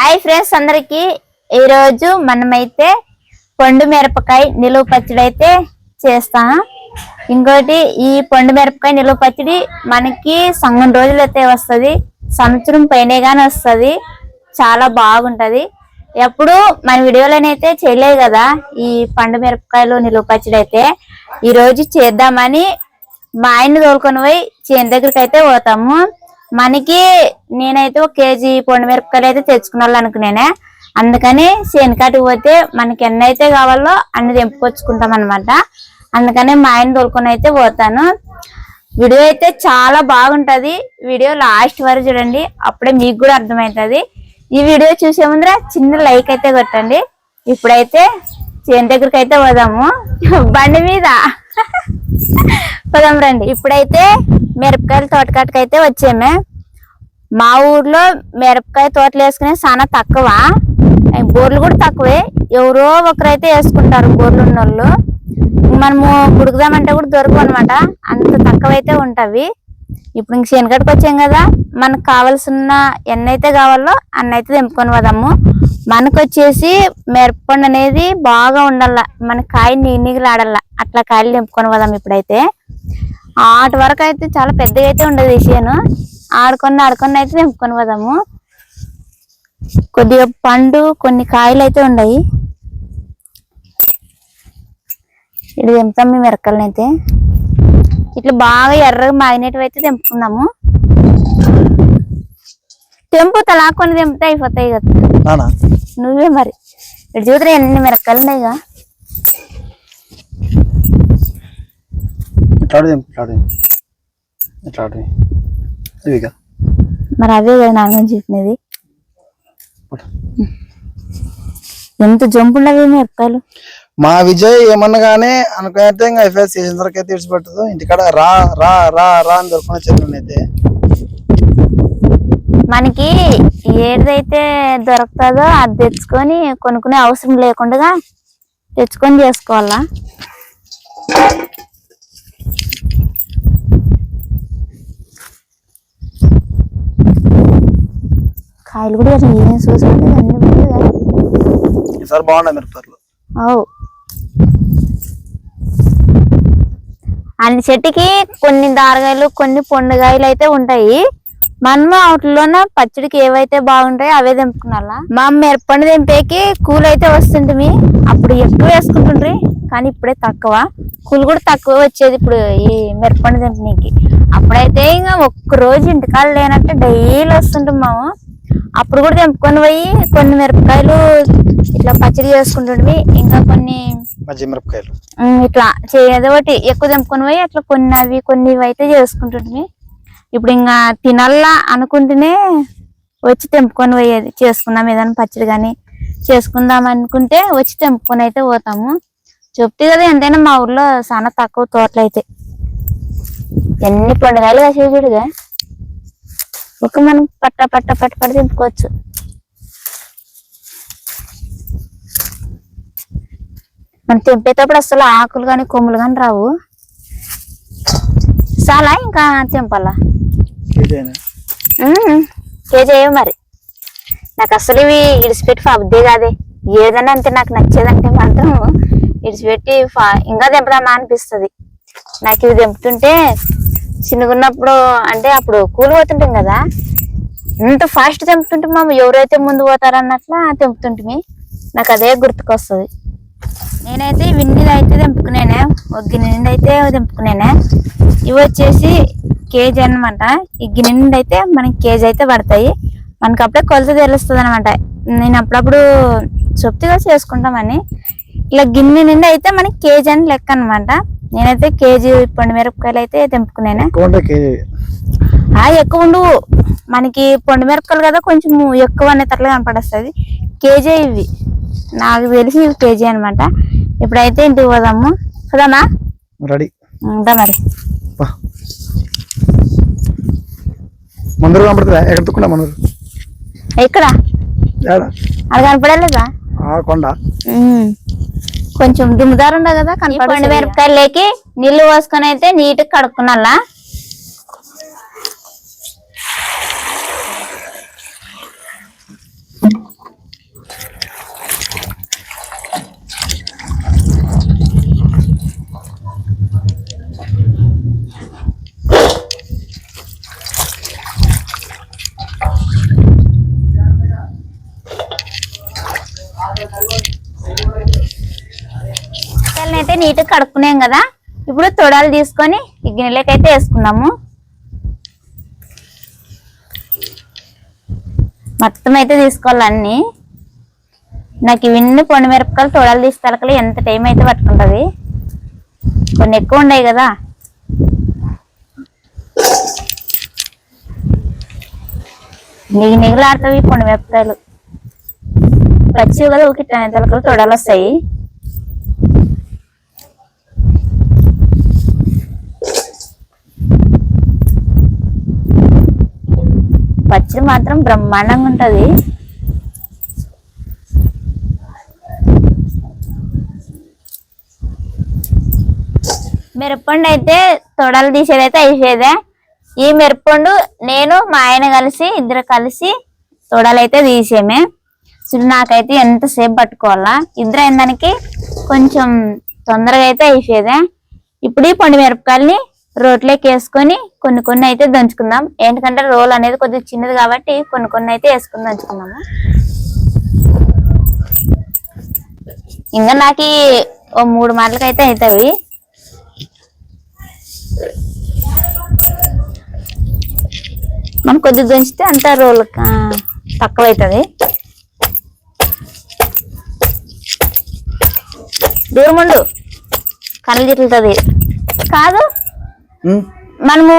Hi friends అందరికీ. ఈరోజు మనమైతే పండు మిరపకాయ నిలువ పచ్చడి అయితే చేస్తాం ఇంకోటి ఈ పండు మిరపకాయ నిలువ పచ్చడి మనకి సంగం రోజులు అయితే వస్తుంది సంవత్సరం పైనే కానీ వస్తుంది చాలా బాగుంటుంది. ఎప్పుడు మన వీడియోలోనైతే చేయలేదు కదా ఈ పండు మిరపకాయలు నిలువ పచ్చడి అయితే. ఈరోజు చేద్దామని మా ఆయన్ని తోలుకొని పోయి చేను దగ్గరికి అయితే పోతాము. మనకి నేనైతే ఒక కేజీ పొండు మిరపకాయలు అయితే తెచ్చుకున్నాను అనుకునేనే. అందుకని శనికాటికి పోతే మనకి ఎన్ని అయితే కావాలో అన్ని తెంపుకొచ్చుకుంటాం అనమాట అందుకని మా ఆయన తోలుకొని అయితే పోతాను. వీడియో అయితే చాలా బాగుంటుంది. వీడియో లాస్ట్ వరకు చూడండి అప్పుడే మీకు కూడా అర్థమవుతుంది. ఈ వీడియో చూసే ముందర చిన్న లైక్ అయితే కొట్టండి. ఇప్పుడైతే చేను దగ్గరికి అయితే పోదాము. బండి మీద. పదం రండి. ఇప్పుడైతే మిరపకాయల తోటకాటకి అయితే వచ్చామే. మా ఊర్లో మిరపకాయ తోటలు వేసుకునే చాలా తక్కువ. బోర్లు కూడా తక్కువే. ఎవరో ఒకరైతే వేసుకుంటారు బోర్లు ఉన్న వాళ్ళు మనము ఉడుకుదామంటే కూడా దొరకవు అనమాట అంత తక్కువ అయితే ఉంటవి. ఇప్పుడు ఇంక శనగడికి వచ్చాం కదా. మనకు కావాల్సిన ఎన్ని అయితే కావాలో అన్నైతే దింపుకొని తెంపుకొని పోదాము. మనకు వచ్చేసి మిరపండు అనేది బాగా ఉండాల మన కాయ నీగిలాడాల అట్లా కాయలు తెంపుకొని పోదాం ఇప్పుడైతే. ఆటి వరకు అయితే చాలా పెద్దగా అయితే ఉండదు ఈ ఆడుకొని ఆడుకొని అయితే తెంపుకొని పోదాము. కొద్దిగా పండు కొన్ని కాయలు అయితే ఉన్నాయి ఇది తెంపుతాం మేము మిరకల్ని అయితే ఇట్లా బాగా ఎర్రగా మాగినట్టు అయితే తెంపుకుందాము. తెంపుతా లాక్కొని తెంపితే అయిపోతాయి కదా నువ్వే మరి. ఇటు చూద్దరు ఎన్ని మిరక్కలు ఉన్నాయిగా? మరి అవే కదా నాన్న చెప్పినది. ఎంత జంపు ఉన్నవి మిరపకాయలు? మా విజయ్ ఏమన్నా కానీ అనుకున్నైతే ఇంకా ఎఫ్ఐఆర్ చేసిన తర్వాత అయితే విడిచిపెట్టదు ఇంటికాడ రా రా రా రా అని దొరుకునే అయితే. మనకి ఏదైతే దొరుకుతుందో అది తెచ్చుకొని కొనుక్కునే అవసరం లేకుండా తెచ్చుకొని చేసుకోవాలా? కాయలు కూడా ఏం ఈసారి బాగున్నాయి మిరపకాయలు అవు. అన్ని చెట్టుకి కొన్ని దారగాయలు కొన్ని పొండుగాయలు అయితే ఉంటాయి. మనము వాటిలోన పచ్చడికి ఏవైతే బాగుంటాయో అవే తెంపుకున్నాలా? మా మిరపండు తెంపేకి కూల్ అయితే వస్తుంటుంది అప్పుడు ఎక్కువ వేసుకుంటుండ్రి కానీ ఇప్పుడే తక్కువ. కూల్ కూడా తక్కువ వచ్చేది ఇప్పుడు ఈ మిరపండు తెంపనీకి. అప్పుడైతే ఇంకా ఒక్క రోజు ఇంటికాడ లేనట్టే డైలీ వస్తుంటాము అప్పుడు కూడా తెంపుకొని పోయి కొన్ని మిరపకాయలు ఇట్లా పచ్చడి చేసుకుంటుండ్వి ఇంకా కొన్ని మిరపకాయలు. ఇట్లా ఏదో ఒకటి ఎక్కువ తెంపుకొని పోయి అట్లా కొన్ని అవి కొన్ని ఇవి అయితే చేసుకుంటుండ్వి ఇప్పుడు ఇంకా తినల్లా అనుకుంటేనే వచ్చి తెంపుకొని పోయేది. చేసుకుందాం ఏదైనా పచ్చడి కానీ చేసుకుందాం అనుకుంటే వచ్చి తెంపుకొని అయితే పోతాము. చెప్తే కదా ఎంతైనా మా ఊర్లో చాలా తక్కువ తోటలు అయితే. ఎన్ని పండుగలు కాసేవి చూడుగా. ఒక మనం పట్ట పట్ట పట్ట పట్ట తెంపుకోవచ్చు. మనం తెంపేటప్పుడు అసలు ఆకులు కానీ కొమ్ములు కానీ రావు. చాలా ఇంకా తెంపాలా? కేజీ అయ్యో మరి. నాకు అసలు ఇవి ఇడిచిపెట్టి ఫబ్దే కాదే. ఏదైనా అంతే నాకు నచ్చేదంటే మాత్రం ఇడిచిపెట్టి ఫా- ఇంకా తెంపుదామా అనిపిస్తుంది. నాకు ఇవి తెంపుతుంటే చిన్నగున్నప్పుడు అంటే అప్పుడు కూలి పోతుంటాం కదా. ఎంత ఫాస్ట్ తెంపుతుంటే మా ఎవరైతే ముందు పోతారన్నట్లా తెంపుతుంటే నాకు అదే గుర్తుకొస్తుంది. నేనైతే ఇవి అయితే తెంపుకునేనే ఒక గిన్నె అయితే తెంపుకునేనే ఇవి వచ్చేసి కేజీ అన్నమాట. ఈ గిన్నె నిండి అయితే మనకి కేజీ అయితే పడతాయి. మనకి అప్పుడే కొలత తెలుస్తుంది అనమాట నేను అప్పుడప్పుడు చెప్తుగా చేసుకుంటామని. ఇలా గిన్నె నిండి అయితే మనకి కేజీ అని లెక్క అనమాట నేనైతే కేజీ పండు మిరపకాయలు అయితే తెంపుకునేనే ఎక్కువ ఉండు మనకి పొండు మిరపకాయలు కదా కొంచెం ఎక్కువ అనేటట్లుగా కనపడేస్తుంది. కేజీ ఇవి. నాకు తెలిసి ఇవి కేజీ అనమాట ఇప్పుడైతే ఇంటికి పోదాము. పోదామా? రెడీ. ఉంటా మరి. మందరు కనపడుతుందా? ఎక్కడ తుక్కున్నా మందరు ఇక్కడ ఏడా అది కనపడలేదా? ఆ కొండ. కొంచెం దుమ్ముదారు ఉండదు కదా? కనపడి పండు మిరపకాయలకి నీళ్ళు పోసుకొని అయితే నీట్ కడుక్కున్నాలా? అయితే నీట్గా కడుక్కున్నాం కదా. ఇప్పుడు తొడాలు తీసుకొని ఈ గిన్నెలకైతే వేసుకున్నాము మొత్తం అయితే తీసుకోవాలి అన్ని. నాకు ఇవన్నీ పొండు మిరపకాయలు తోడాలు తీసి ఎంత టైం అయితే పట్టుకుంటుంది. కొన్ని ఎక్కువ ఉన్నాయి కదా. నిగి నిగలాడుతావు ఈ పొండు మిరపకాయలు. పచ్చి కదా ఊకిట్టాను తలకలు తొడలు వస్తాయి పచ్చడి మాత్రం బ్రహ్మాండంగా ఉంటుంది. మిరప్పండు అయితే తొడలు తీసేదైతే అయిపోయేదే. ఈ మిరప్పండు నేను మా ఆయన కలిసి ఇద్దరు కలిసి తొడలు అయితే తీసేమే. చూడు నాకైతే ఎంతసేపు పట్టుకోవాలా? ఇద్దరు అయిన దానికి కొంచెం తొందరగా అయితే అయిపోయేదే. ఇప్పుడు ఈ పండు మిరపకాయల్ని రోట్లోకి వేసుకొని కొన్ని కొన్ని అయితే దంచుకుందాం. ఏంటంటే రోల్ అనేది కొద్దిగా చిన్నది కాబట్టి కొన్ని కొన్ని అయితే వేసుకొని దంచుకుందాము. ఇంకా నాకు ఓ మూడు మాటలకి అయితే అవుతాయి. మనం కొద్దిగా దంచితే అంత రోల్ తక్కువ అవుతుంది దూరం ఉండు. కళ్ళు తిరుగుతుంది కాదు. మనము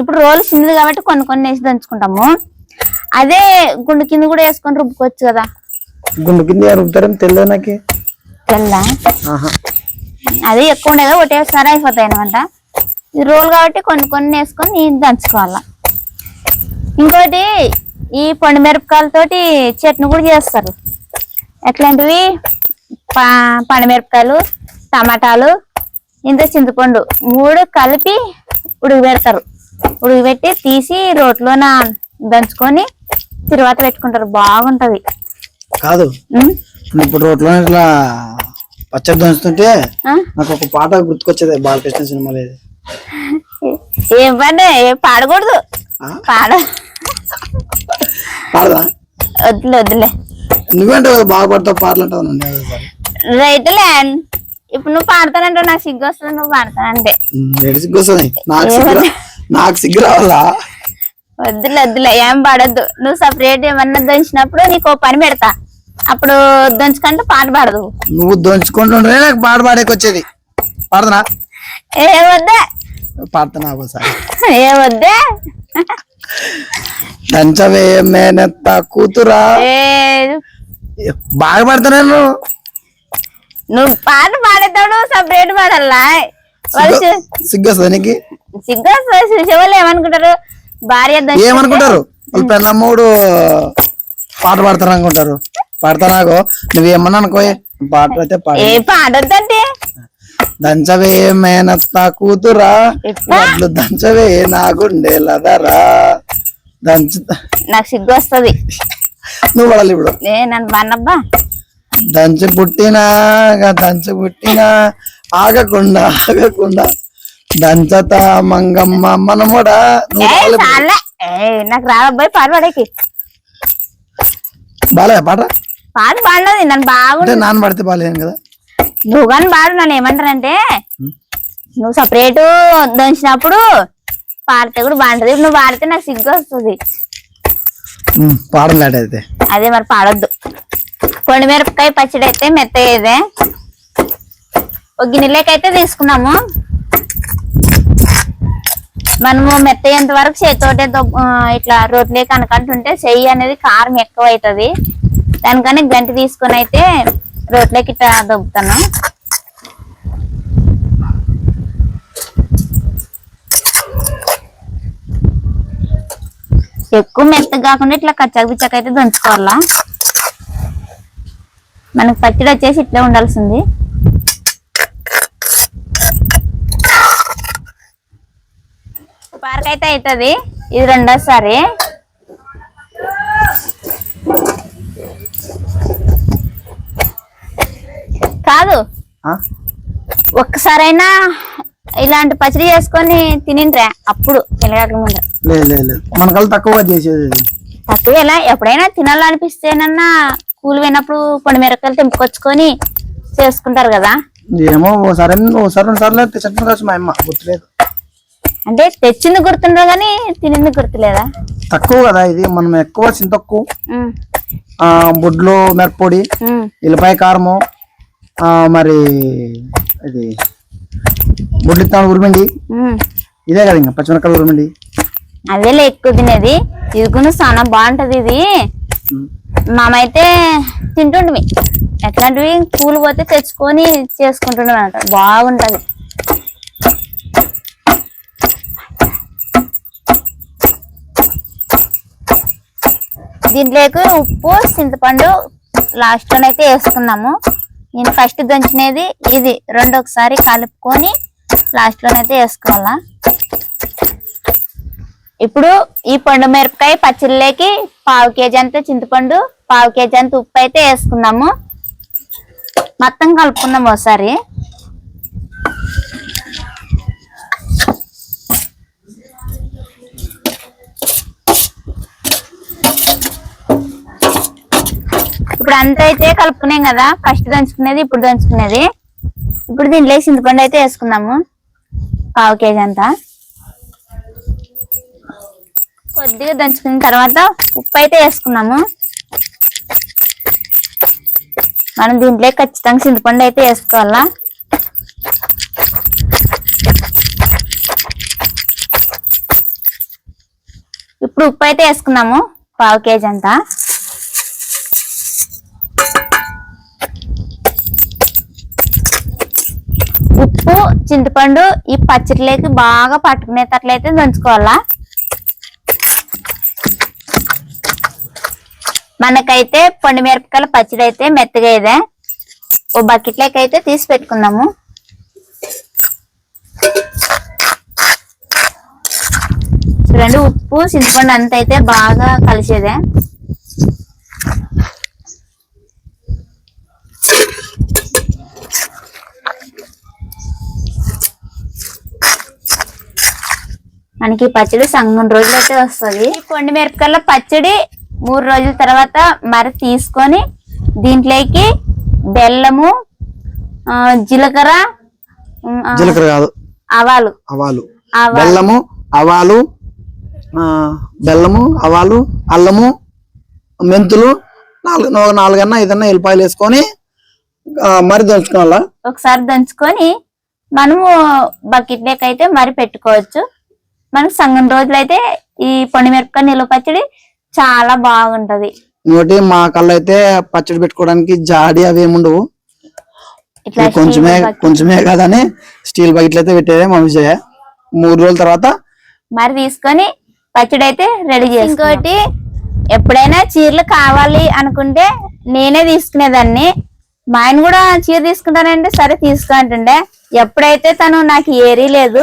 ఇప్పుడు రోల్ చిన్నది కాబట్టి కొన్ని కొన్ని వేసి దంచుకుంటాము. అదే గుండు కింద కూడా వేసుకొని రుబ్బుకోవచ్చు కదా. గుండు కింద రుబ్బుతారని తెలియదు నాకు? తెల్లా అది ఎక్కువ ఉండేది ఒకటేసారి అయిపోతాయి అనమాట ఇది రోల్ కాబట్టి కొన్ని కొన్ని వేసుకొని దంచుకోవాలా. ఇంకోటి ఈ పండు మిరపకాయలతోటి చట్నీ కూడా చేస్తారు. ఎట్లాంటివి? పండుమిరపకాయలు టమాటాలు ఇంత చింతపండు మూడు కలిపి ఉడకబెడతారు ఉడకబెట్టి తీసి రోట్లోన దంచుకొని తిరువాత పెట్టుకుంటారు. బాగుంటది. కాదు. ఇప్పుడు రోడ్లో ఇట్లా పచ్చడి దంచుతుంటే? నాకు ఒక పాట గుర్తుకొచ్చేది బాలకృష్ణ సినిమాలో ఇది. ఏం పని పాడకూడదు? పాడ. పాడదా? వద్దులే వద్దులే. నువ్వేంటే కదా బాగా పడతావు పాటలు అదేసారి. రైతులే ఇప్పుడు నువ్వు పాడతానంటే నాకు సిగ్గు వస్తుంది నువ్వు పాడతానంటే. ఏడు సిగ్గు వస్తుంది? నాకు సిగ్గు నాకు సిగ్గు రావాలా? వద్దులే వద్దులే ఏం పాడొద్దు. నువ్వు సపరేట్ ఏమన్నా దంచినప్పుడు నీకు పని పెడతా. అప్పుడు దంచుకుంటే పాట పాడదు. నువ్వు దంచుకుంటుంటే నాకు పాట పాడేకి వచ్చేది పాడదనా ఏ వద్దే. పాడుతున్నా ఒకసారి? ఏ వద్దే. దంచవే మేనత్త కూతురా. బాగా పాడుతున్నాను నువ్వు? పాట పాడేతాడు సపరేట్ పాడాలా? వాళ్ళు చూ- సిగ్గు వస్తుంది నీకు? సిగ్గు వస్తుంది చూసేవాళ్ళు ఏమనుకుంటారు? భార్య ఏమనుకుంటారు? వాళ్ళు పెన్నమ్మోడు పాట పాడతారు అనుకుంటారు. పాడతా నాకు నువ్వేమన్నా అనుకో పాట అయితే పాడ. ఏ దంచవే మేనత్త కూతురా? వడ్లు దంచవే నా గుండెలదరా. దంచ నాకు సిగ్గు వస్తుంది నువ్వు పడాలి ఇప్పుడు. ఏ నన్ను దంచి పుట్టినా దంచి పుట్టినా ఆగకుండా ఆగకుండా. దంచత మంగమ్మ మనముడా నువ్వు ఏ పాడాలి ఇప్పుడు. చాలే. ఏ నాకు పాట పాడేకి బాలే పాట పాట పాడలేదు నన్ను బాగుంది అంటే నాన్న పడితే బాగాలేను కదా. నువ్వు కానీ పాడు నన్ను ఏమంటారంటే నువ్వు సపరేట్ దంచినప్పుడు పాడితే కూడా బాగుంటది. ఇప్పుడు నువ్వు పాడితే నాకు సిగ్గు వస్తుంది. ఉమ్, అదే మరి పాడొద్దు. పొడి మిరపకాయ పచ్చడి అయితే మెత్తయ్యేదే. ఒక గిన్నెలకైతే తీసుకున్నాము. మనము మెత్తయ్యేంత వరకు చేతితోటే ఇట్లా రోట్లేకి కనకంటుంటే చెయ్యి అనేది కారం ఎక్కువ అవుతుంది దానికని గంటి తీసుకొని అయితే రోట్లోకి ఇట్లా దొబ్బుతాను. ఎక్కువ మెత్తగా కాకుండా ఇట్లా కచ్చాక పిచ్చాక అయితే దంచుకోవాలా? మనకు పచ్చడి వచ్చేసి ఇట్లా ఉండాల్సింది. పార్క్ అయితే అవుతుంది ఇది రెండోసారి. కాదు? ఒక్కసారైనా ఇలాంటి పచ్చడి చేసుకొని తినిండ్రా అప్పుడు పిల్లగాట్ల ముందు. లేదు తక్కువగా చేసేది. తక్కువ ఎలా ఎప్పుడైనా తినాలనిపిస్తేనన్నా కూలి పోయినప్పుడు పండు మిరపకాయలు తెంపుకొచ్చుకొని చేసుకుంటారు కదా. ఏమో ఓసారి ఓసారి రెండు సార్లు తెచ్చిన కావచ్చు మా అమ్మ గుర్తులేదు. అంటే తెచ్చింది గుర్తుండవు కానీ తినింది గుర్తులేదా? తక్కువ కదా ఇది మనం ఎక్కువ చింతక్కు బుడ్లు మిరప్పొడి ఉమ్, ఎల్లిపాయ కారము ఆ, మరి ఇది బుడ్లిత్తాను ఉరిమిండి. ఇదే కదా ఇంకా పచ్చిమిరకాయలు ఉరిమిండి? అదేలే ఎక్కువ తినేది. ఇది కూడా చాలా బాగుంటది ఇది. మామైతే తింటుండవి ఎట్లాంటివి? కూలి పోతే తెచ్చుకొని చేసుకుంటుండవి అనమాట బాగుంటది. దీంట్లోకి ఉప్పు చింతపండు లాస్ట్ లోనైతే వేసుకున్నాము. నేను ఫస్ట్ దంచినది ఇది. రెండు ఒకసారి కలుపుకొని లాస్ట్లోనైతే వేసుకోవాలా? ఇప్పుడు ఈ పండు మిరపకాయ పచ్చళ్ళకి పావు కేజీ అంత చింతపండు పావు కేజీ అంత ఉప్పు అయితే వేసుకుందాము. మొత్తం కలుపుకుందాం ఒకసారి. ఇప్పుడు అంత అయితే కలుపుకున్నాం కదా ఫస్ట్ దంచుకునేది ఇప్పుడు దంచుకునేది. ఇప్పుడు దీంట్లో చింతపండు అయితే వేసుకుందాము. పావు కేజీ అంతా? కొద్దిగా దంచుకున్న తర్వాత ఉప్పు అయితే వేసుకున్నాము. మనం దీంట్లో ఖచ్చితంగా చింతపండు అయితే వేసుకోవాలా? ఇప్పుడు ఉప్పు అయితే వేసుకున్నాము పావు కేజీ అంతా. చింతపండు ఈ పచ్చడిలోకి బాగా పట్టుకునేటట్లయితే దంచుకోవాలా. మనకైతే పండు మిరపకాయల పచ్చడి అయితే మెత్తగా ఇదే ఓ బకెట్ అయితే తీసి పెట్టుకుందాము. చూడండి ఉప్పు చింతపండు అంత అయితే బాగా కలిసేదే. మనకి పచ్చడి సంగం రోజులు అయితే వస్తుంది. ఈ పొండి మిరపకాయల పచ్చడి మూడు రోజుల తర్వాత మరి తీసుకొని దీంట్లోకి బెల్లము జీలకర్ర జీలకర్ర కాదు. ఆవాలు. ఆవాలు. ఆవాలు. బెల్లము ఆవాలు ఆ, బెల్లము ఆవాలు అల్లము మెంతులు నాలుగు నాలుగన్నా ఐదన్నా ఎల్లిపాయలు వేసుకొని మరి దంచుకోవాలా? ఒకసారి దంచుకొని మనము బకెట్ లెక్క అయితే మరి పెట్టుకోవచ్చు. మనకు సంగం రోజులు అయితే ఈ పొండి మిరపకాయ నిలువ పచ్చడి చాలా బాగుంటది. ఇంకోటి మా కళ్ళు అయితే పచ్చడి పెట్టుకోవడానికి జాడి అవి ఏమి ఉండవు. ఇట్లా ఇవి కొంచెమే. కొంచెమే కదని స్టీల్ బకెట్లు అయితే పెట్టేదే మా విజయ మూడు రోజుల తర్వాత మరి తీసుకొని పచ్చడి అయితే రెడీ చేసి ఇంకోటి ఎప్పుడైనా చీరలు కావాలి అనుకుంటే నేనే తీసుకునేదాన్ని. మా ఆయన కూడా చీర తీసుకుంటానంటే సరే తీసుకో అంటుండే. ఎప్పుడైతే తను నాకు ఏరీ లేదు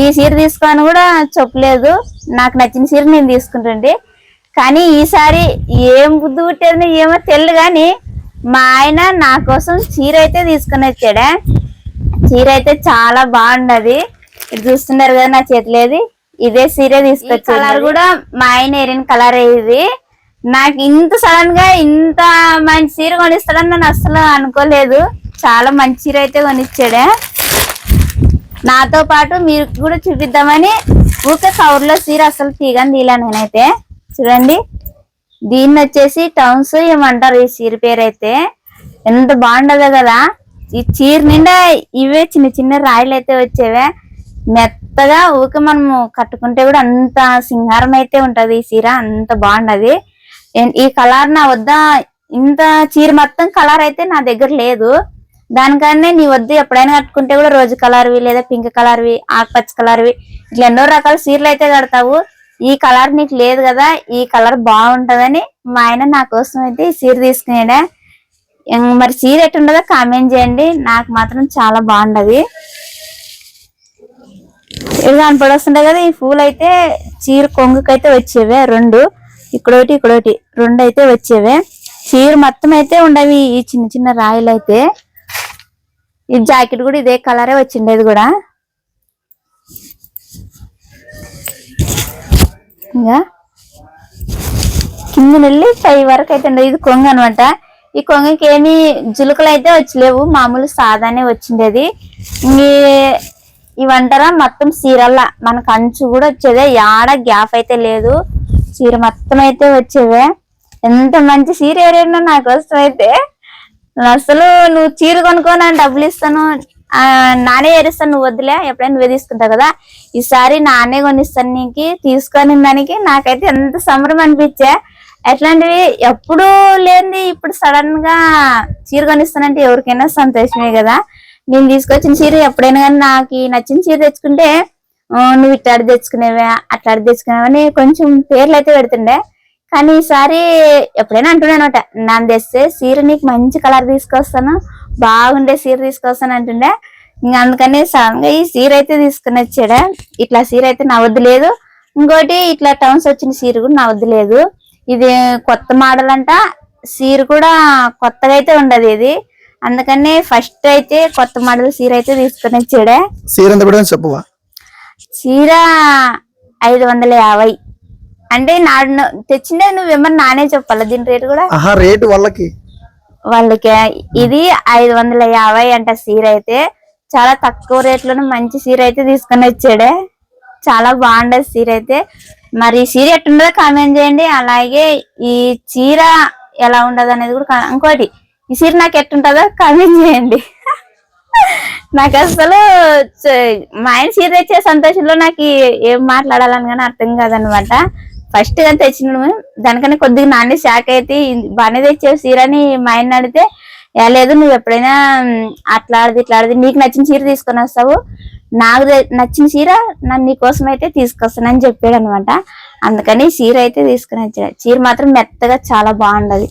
ఈ చీర తీసుకోని కూడా చెప్పలేదు. నాకు నచ్చిన చీర నేను తీసుకుంటుండే కానీ ఈసారి ఏం బుద్ధి పుట్టేది ఏమో తెలియదు కానీ మా ఆయన నా కోసం చీర అయితే తీసుకుని వచ్చాడే. చీర అయితే చాలా బాగున్నది చూస్తున్నారు కదా నా చేతిలేది ఇదే చీర తీసుకొచ్చి కలర్ కూడా మా ఆయన ఏరిన కలర్ ఇది. నాకు ఇంత సడన్గా ఇంత మంచి చీర కొనిస్తాడని నేను అసలు అనుకోలేదు. చాలా మంచి చీర అయితే కొనిచ్చాడే. నాతో పాటు మీరు కూడా చూపిద్దామని ఊకే కవర్లో చీర అసలు తీగని తీలా నేనైతే. చూడండి. దీన్ని వచ్చేసి టౌన్స్ ఏమంటారు ఈ చీర పేరు అయితే ఎంత బాగుండదు కదా. ఈ చీర నిండా ఇవే చిన్న చిన్న రాయలు అయితే వచ్చేవే. మెత్తగా ఊక మనము కట్టుకుంటే కూడా అంత సింగారం అయితే ఉంటది ఈ చీర అంత బాగుండది. ఈ కలర్ నా వద్ద ఇంత చీర మొత్తం కలర్ అయితే నా దగ్గర లేదు. దానికన్నా నీ వద్దు ఎప్పుడైనా కట్టుకుంటే కూడా రోజు కలర్వి లేదా పింక్ కలర్వి ఆకుపచ్చ కలర్వి ఇట్లా ఎన్నో రకాల చీరలు అయితే కడతావు. ఈ కలర్ నీకు లేదు కదా ఈ కలర్ బాగుంటదని మా ఆయన నా కోసం అయితే ఈ చీర తీసుకునేడా. మరి సీర ఎట్టుండదో కామెంట్ చేయండి. నాకు మాత్రం చాలా బాగుండదు. ఇది కనపడొస్తుండే కదా ఈ పూలు అయితే చీర కొంగుకైతే వచ్చేవే రెండు. ఇక్కడోటి ఇక్కడోటి రెండు అయితే వచ్చేవే. చీర మొత్తం అయితే ఉండవి ఈ చిన్న చిన్న రాయలు అయితే ఈ జాకెట్ కూడా ఇదే కలరే వచ్చిండేది కూడా. ఇంకా కింద వెళ్ళి పై వరకు అయితే ఇది కొంగ అనమాట ఈ కొంగకి ఏమి జులుకలు అయితే వచ్చలేవు మామూలు సాదానే వచ్చిండేది ఈ- ఇవంటారా మొత్తం చీరల్ల మనకు అంచు కూడా వచ్చేదే యాడ గ్యాప్ అయితే లేదు. చీర మొత్తం అయితే వచ్చేవే ఎంత మంచి చీర ఏరేనో నా కోసం అయితే. అసలు నువ్వు చీర కొనుక్కో నేను డబ్బులు ఇస్తాను నానే ఏరిస్తాను నువ్వు వద్దులే ఎప్పుడైనా నువ్వే తీసుకుంటావు కదా. ఈసారి నానే కొనిస్తాను నీకు తీసుకొని దానికి నాకైతే ఎంత సంబరం అనిపించే. అట్లాంటివి ఎప్పుడు లేనిది ఇప్పుడు సడన్గా చీర కొనిస్తానంటే ఎవరికైనా సంతోషమే కదా. నేను తీసుకొచ్చిన చీర ఎప్పుడైనా కానీ నాకు నచ్చిన చీర తెచ్చుకుంటే నువ్వు ఇట్లాడి తెచ్చుకునేవా అట్లాడి తెచ్చుకునేవని కొంచెం పేర్లు అయితే పెడుతుండే. కానీ ఈసారి ఎప్పుడైనా అంటున్నాను అనమాట నన్ను తెస్తే చీర నీకు మంచి కలర్ తీసుకొస్తాను బాగుండే చీర తీసుకొస్తాను అంటుండే. ఇంకా అందుకని సడన్గా ఈ చీర అయితే తీసుకుని వచ్చాడా. ఇట్లా చీర అయితే నా వద్దు లేదు. ఇంకోటి ఇట్లా టౌన్స్ వచ్చిన చీర కూడా నా వద్దు లేదు. ఇది కొత్త మోడల్ అంట. చీర కూడా కొత్తగా అయితే ఉండదు ఇది. అందుకని ఫస్ట్ అయితే కొత్త మోడల్ చీర అయితే తీసుకుని వచ్చాడే. సీర ఎంత చెప్పువా? చీర ఐదు వందల యాభై. అంటే ను- తెచ్చిందే నువ్వు ఏమన్నా నానే చెప్పాలా? దీని రేటు కూడా? రేటు వాళ్ళకి. వాళ్ళకి ఇది ఐదు వందల యాభై అంట చీర అయితే. చాలా తక్కువ రేట్లోనే మంచి చీర అయితే తీసుకొని వచ్చాడే. చాలా బాగుండదు చీర అయితే. మరి ఈ చీర ఎట్టుండదో కామెంట్ చేయండి. అలాగే ఈ చీర ఎలా ఉండదు అనేది కూడా ఇంకోటి. ఈ చీర నాకు ఎట్టుంటుందో కామెంట్ చేయండి. నాకు అసలు మా ఆయన చీర తెచ్చే సంతోషంలో నాకు ఏం మాట్లాడాలని కానీ అర్థం కాదనమాట. ఫస్ట్గా తెచ్చినాడు దానికన్నా కొద్దిగా నాన్న షాక్ అయితే బాగానే తెచ్చావు చీర అని మా ఆయన అడిగితే "ఏ లేదు నువ్వు ఎప్పుడైనా అట్లా ఆడది ఇట్లా ఆడది నీకు నచ్చిన చీర తీసుకొని వస్తావు నాకు నచ్చిన చీర నన్ను నీకోసం అయితే తీసుకొస్తానని చెప్పాడు అనమాట అందుకని చీర అయితే తీసుకుని వచ్చాడు. చీర మాత్రం మెత్తగా చాలా బాగుండదు.